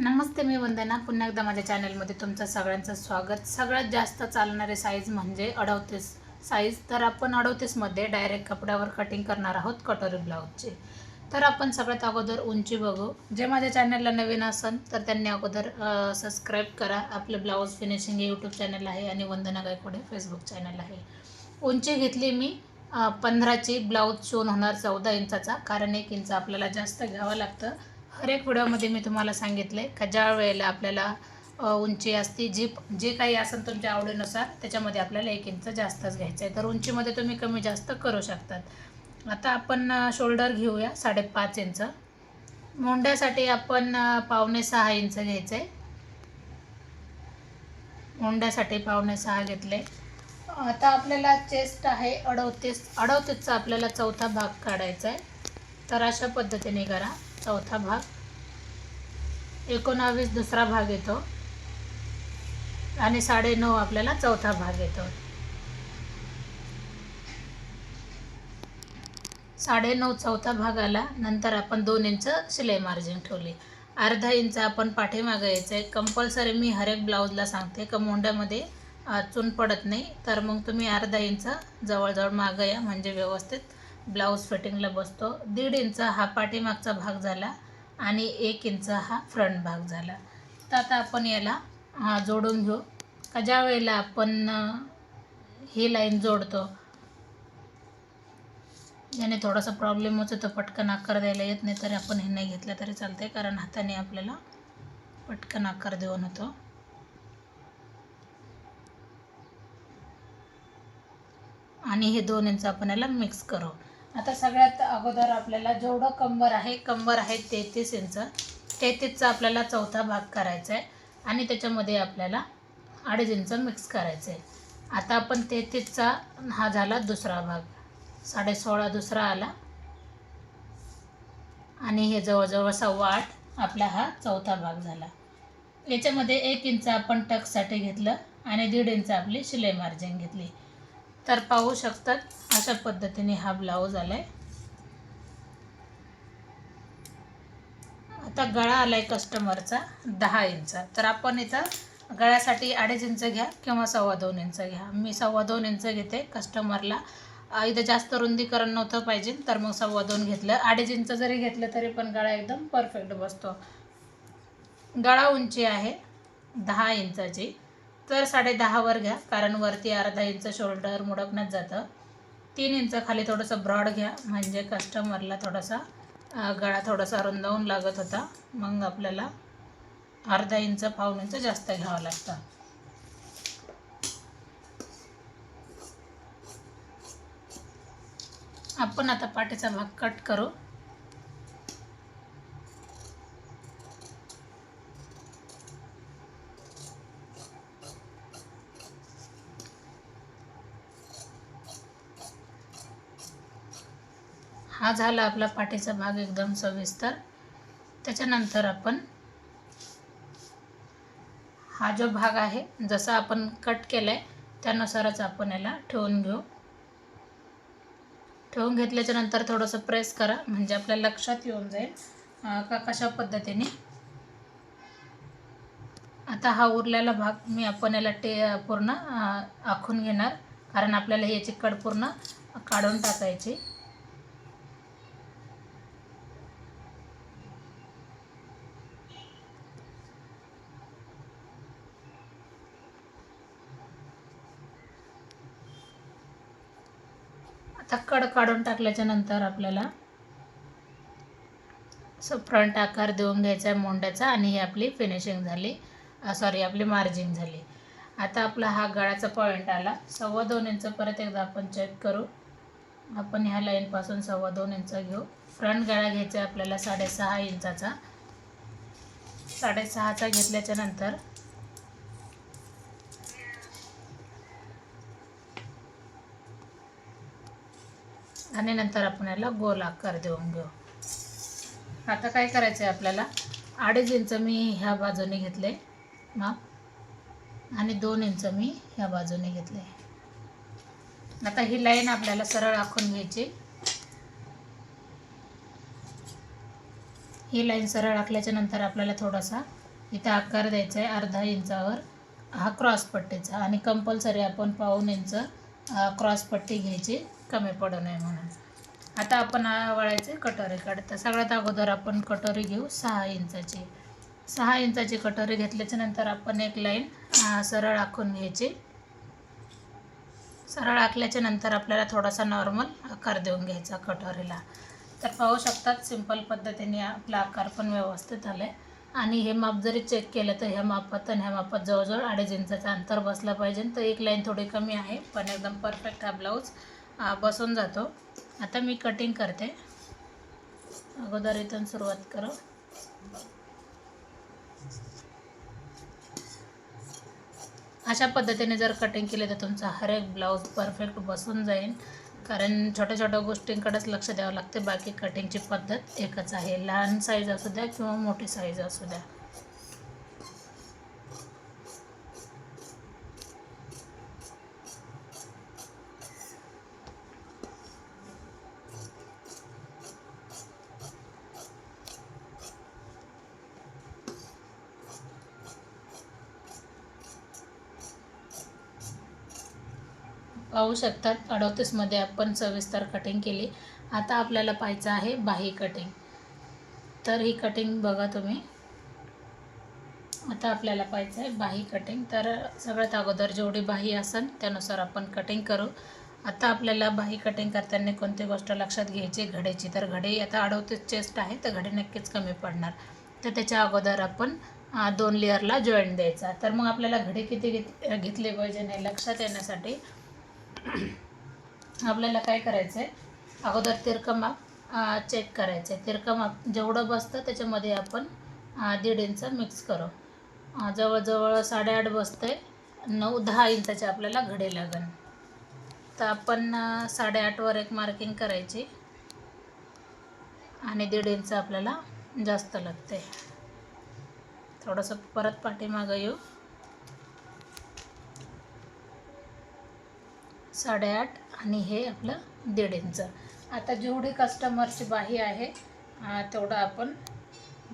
नमस्ते मी वंदना. पुन्हा एकदा माझ्या चॅनलमध्ये तुमचं सगळ्यांचं स्वागत. सगळ्यात जास्त चालणारे साईज म्हणजे अडवतीस साईज तर आपण अडवतीसमध्ये डायरेक्ट कपड्यावर कटिंग करणार आहोत कटोरी ब्लाऊजची तर आपण सगळ्यात अगोदर उंची बघू. जे माझ्या चॅनलला नवीन असन तर त्यांनी अगोदर सबस्क्राईब करा. आपले ब्लाऊज फिनिशिंग हे यूट्यूब चॅनल आहे आणि वंदना गायकोडे फेसबुक चॅनल आहे. उंची घेतली मी पंधराची. ब्लाऊज शिवून होणार चौदा इंचाचा. कारण एक इंच आपल्याला जास्त घ्यावं लागतं. हर एक व्हिडिओमध्ये मी तुम्हाला सांगितले का ज्या वेळेला आपल्याला उंची असते जी जे काही असेल तुमच्या आवडीनुसार त्याच्यामध्ये आपल्याला एक इंच जास्तच घ्यायचं आहे तर उंचीमध्ये तुम्ही कमी जास्त करू शकतात. आता आपण शोल्डर घेऊया साडेपाच इंच. मोंड्यासाठी आपण पावणे सहा इंच घ्यायचं आहे मोंड्यासाठी पावणे सहा घेतले. आता आपल्याला चेस्ट आहे अडवतीस अडवतीसचा आपल्याला चौथा भाग काढायचा आहे तर अशा पद्धतीने करा. चौथा भाग. एकोणावीस दुसरा भाग येतो. आणि साडेनऊ आपल्याला चौथा भाग येतो. साडेनऊ चौथा भाग आला नंतर आपण दोन इंच शिलाई मार्जिन ठेवली. अर्धा इंच आपण पाठीमागं यायचं आहे कंपल्सरी मी हरेक ब्लाऊजला सांगते. का मोंड्यामध्ये चून पडत नाही. तर मग तुम्ही अर्धा इंच जवळजवळ मागं या. म्हणजे व्यवस्थित ब्लाऊज फिटिंगला बसतो. दीड इंच हा पाठीमागचा भाग झाला आणि एक इंच हा फ्रंट भाग झाला. तर आता आपण याला हा जोडून घेऊ. का ज्या वेळेला आपण ही लाईन जोडतो याने थोडासा प्रॉब्लेम होतो तो पटकन आकार द्यायला येत नाही तरी आपण हे नाही घेतलं तरी चालते कारण हाताने आपल्याला पटकन आकार देऊन होतो. आणि हे दोन इंच आपण याला मिक्स करू. आता सगळ्यात अगोदर आपल्याला जेवढं कंबर आहे कंबर आहे तेहतीस इंच. तेहतीसचा आपल्याला चौथा भाग करायचा आहे आणि त्याच्यामध्ये आपल्याला अडीच इंच मिक्स करायचं आहे. आता आपण तेहतीसचा हा झाला दुसरा भाग. साडे सोळा दुसरा आला. आणि हे जवळजवळ सव्वा आठ आपला हा चौथा भाग झाला. याच्यामध्ये एक इंच आपण टकसाठी घेतलं आणि दीड इंच आपली शिलाई मार्जिन घेतली. तर पाहू शकतात अशा पद्धतीने हा ब्लाऊज आला आहे आता गळा आला आहे कस्टमरचा दहा इंच. तर आपण इथं गळ्यासाठी अडीच इंच घ्या किंवा सव्वा दोन इंच घ्या. मी सव्वा दोन इंच घेते. कस्टमरला इथं जास्त रुंदीकरण नव्हतं पाहिजे तर मग सव्वा दोन घेतलं. अडीच इंच जरी घेतलं तरी पण गळा एकदम परफेक्ट बसतो. गळा उंची आहे दहा इंचाची. तर साडेदहावर घ्या कारण वरती अर्धा इंच शोल्डर मुडकण्यात जातं. तीन इंच खाली थोडंसं ब्रॉड घ्या म्हणजे कस्टमरला थोडासा गळा थोडासा रुंदावून लागत होता. मग आपल्याला अर्धा इंच पाऊण इंच जास्त घ्यावं लागतं. आपण आता पाठीचा भाग कट करू. हा झाला आपला पाठीचा भाग एकदम सविस्तर. त्याच्यानंतर आपण हा जो भाग आहे जसा आपण कट केला आहे त्यानुसारच आपण याला ठेवून घेऊ. ठेवून घेतल्याच्या नंतर थोडंसं प्रेस करा म्हणजे आपल्या लक्षात येऊन जाईल का कशा पद्धतीने. आता हा उरलेला भाग मी आपण याला टे पूर्ण आखून घेणार कारण आपल्याला याची कड पूर्ण काढून टाकायची. कड काढून टाकल्याच्या नंतर आपल्याला सो फ्रंट आकार देऊन घ्यायचा आहे मोंड्याचा आणि ही आपली फिनिशिंग झाली. सॉरी आपली मार्जिंग झाली. आता आपला हा गळ्याचा पॉईंट आला. सव्वा दोन इंच परत एकदा आपण चेक करू. आपण ह्या लाईनपासून सव्वा दोन इंच घेऊ. फ्रंट गळा घ्यायचा आहे आपल्याला साडेसहा इंचाचा. साडेसहाचा घेतल्याच्या नंतर आणि नंतर आपण याला गोल आकार देऊन घेऊ. आता काय करायचं आहे आपल्याला? अडीच इंच मी ह्या बाजूने घेतले माप. आणि दोन इंच मी ह्या बाजूने घेतले. आता ही लाईन आपल्याला सरळ आखून घ्यायची. ही लाईन सरळ आखल्याच्या नंतर आपल्याला थोडासा इथं आकार द्यायचा आहे अर्धा इंचावर. हा क्रॉस पट्टीचा आणि कंपल्सरी आपण पाऊन इंच क्रॉस पट्टी घ्यायची कमी पडू नये म्हणून. आता आपण वळायचे कटोरी काढता. सगळ्यात अगोदर आपण कटोरी घेऊ सहा इंचाची. सहा इंचाची कटोरी घेतल्याच्या नंतर आपण एक लाईन सरळ आखून घ्यायची. सरळ आखल्याच्या नंतर आपल्याला थोडासा नॉर्मल आकार देऊन घ्यायचा कटोरीला. तर पाहू शकतात सिंपल पद्धतीने आपला आकार पण व्यवस्थित आला आहे आणि हे माप जरी चेक केलं तर ह्या मापात आणि ह्या मापात जवळजवळ अडीच इंचाचं अंतर बसलं पाहिजे. तर एक लाईन थोडी कमी आहे पण एकदम परफेक्ट हा ब्लाऊज बसून जातो. आता मी कटिंग करते. अगोदर इथून सुरुवात करू. अशा पद्धतीने जर कटिंग केले तर तुमचा हर एक ब्लाऊज परफेक्ट बसून जाईल. कारण छोट्या छोट्या गोष्टींकडेच लक्ष द्यावं लागते. बाकी कटिंगची पद्धत एकच आहे. लहान साईज असू द्या किंवा मोठी साईज असू द्या. पाहू शकतात. अडोतीसमध्ये आपण सविस्तर कटिंग केली. आता आपल्याला पाहायचं आहे बाही कटिंग तर ही कटिंग बघा तुम्ही. आता आपल्याला पाहायचं आहे बाही कटिंग तर सगळ्यात अगोदर जेवढी बाही असेल त्यानुसार आपण कटिंग करू. आता आपल्याला बाही कटिंग करताना कोणती गोष्ट लक्षात घ्यायची? घड्याची. तर घडे आता अडवतीस चेस्ट आहे तर घडे नक्कीच कमी पडणार. तर त्याच्या अगोदर आपण दोन लेअरला जॉईंट द्यायचा. तर मग आपल्याला घडे किती घेत घेतले पाहिजे नाही लक्षात येण्यासाठी आपल्याला काय करायचं आहे अगोदर तिरकमाप चेक करायचं आहे तिरकमाप जेवढं बसतं त्याच्यामध्ये आपण दीड इंच मिक्स करू. जवळजवळ साडेआठ बसतं आहे नऊ दहा इंचाचे आपल्याला घडे लागन. तर आपण साडेआठवर एक मार्किंग करायची. आणि दीड इंच आपल्याला जास्त लागते थोडंसं परत पाठीमागं येऊ. साडेआठ आणि हे आपलं दीड इंच. आता जेवढी कस्टमरची बाही आहे तेवढं आपण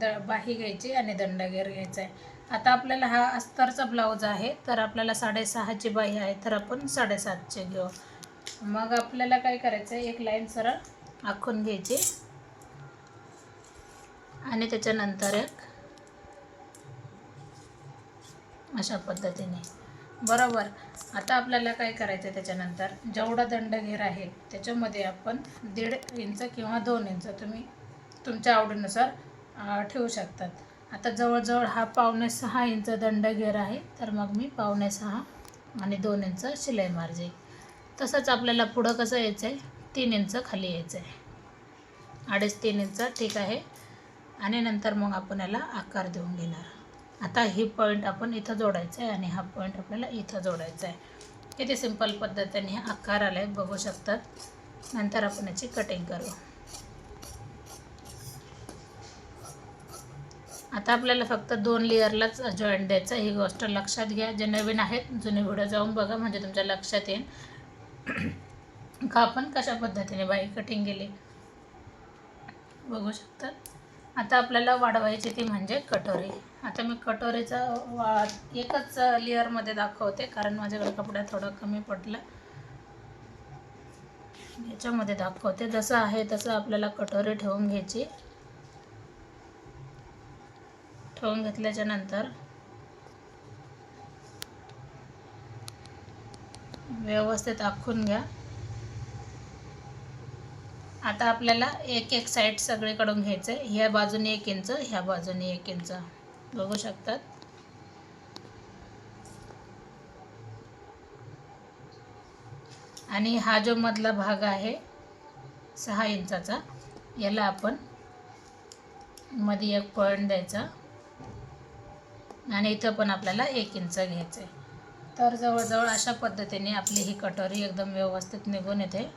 द बाही घ्यायची आणि दंडगेर घ्यायचा आहे आता आपल्याला हा अस्तरचा ब्लाऊज आहे तर आपल्याला साडेसहाची बाही आहे तर आपण साडेसातचे घेऊ. मग आपल्याला काय करायचं आहे एक लाईन सरळ आखून घ्यायची. आणि त्याच्यानंतर एक अशा पद्धतीने. बरोबर. आता आपल्याला काय करायचं आहे त्याच्यानंतर? जेवढा दंडघेर आहे त्याच्यामध्ये आपण दीड इंच किंवा दोन इंच तुम्ही तुमच्या आवडीनुसार ठेवू शकतात. आता जवळजवळ हा पावणे सहा इंच दंडघेर आहे तर मग मी पावणे सहा आणि दोन इंच शिलाई मार्जिन. तसंच आपल्याला पुढं कसं यायचं आहे तीन इंच खाली यायचं आहे अडीच तीन इंच ठीक आहे. आणि नंतर मग आपण याला आकार देऊन घेणार. आता ही पॉईंट आपण इथं जोडायचं आहे आणि हा पॉईंट आपल्याला इथं जोडायचा आहे किती सिंपल पद्धतीने हा आकार आला आहे बघू शकतात. नंतर आपण याची कटिंग करू. आता आपल्याला फक्त दोन लेअरलाच जॉईंट द्यायचं ही गोष्ट लक्षात घ्या. जे नवीन आहेत जुने व्हिडिओ जाऊन बघा म्हणजे तुमच्या लक्षात येईल. का आपण कशा पद्धतीने बाई कटिंग केली? बघू शकतात. आता आपल्याला वाढवायची ती म्हणजे कटोरी. आता मी कटोरीचा वा एकच लेअरमध्ये दाखवते कारण माझ्याकडे कपड्या थोडा कमी पडला. याच्यामध्ये दाखवते जसं आहे तसं आपल्याला कटोरी ठेवून घ्यायची. ठेवून घेतल्याच्या नंतर व्यवस्थित आखून घ्या. आता आपल्याला एक एक साईड सगळीकडून घ्यायचं आहे ह्या बाजूने एक इंच ह्या बाजूने एक इंच बघू शकतात? आणि हा जो मधला भाग आहे सहा इंचाचा याला आपण मध्ये एक पॉईंट द्यायचा. आणि इथं पण आपल्याला एक इंच घ्यायचं आहे तर जवळजवळ अशा पद्धतीने आपली ही कटोरी एकदम व्यवस्थित निघून येते.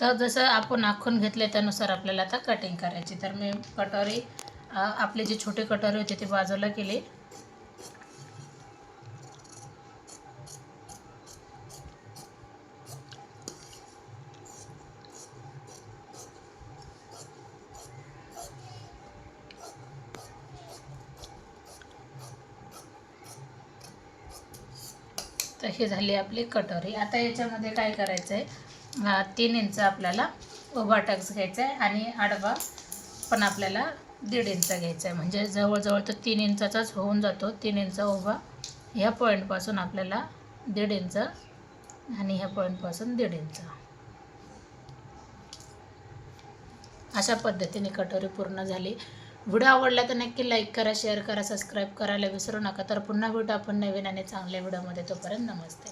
तर जसं आपण आखून घेतले त्यानुसार आपल्याला आता कटिंग करायची. तर मी कटोरी आपले जे छोटे कटोरे होते ते बाजूला केले. तर हे झाली आपली कटोरी. आता याच्यामध्ये काय करायचं आहे तीन इंच आपल्याला उभा टक्स घ्यायचा आहे आणि आडवा पण आपल्याला दीड इंच घ्यायचा आहे. म्हणजे जवळजवळ तो तीन इंचाचाच होऊन जातो. तीन इंच उभा. ह्या पॉईंटपासून आपल्याला दीड इंच आणि ह्या पॉईंटपासून दीड इंच. अशा पद्धतीने कटोरी पूर्ण झाली. व्हिडिओ आवडला तर नक्की लाईक करा शेअर करा सबस्क्राईब करायला विसरू नका. तर पुन्हा भेटू आपण नवीन आणि चांगल्या व्हिडिओमध्ये. तोपर्यंत नमस्ते.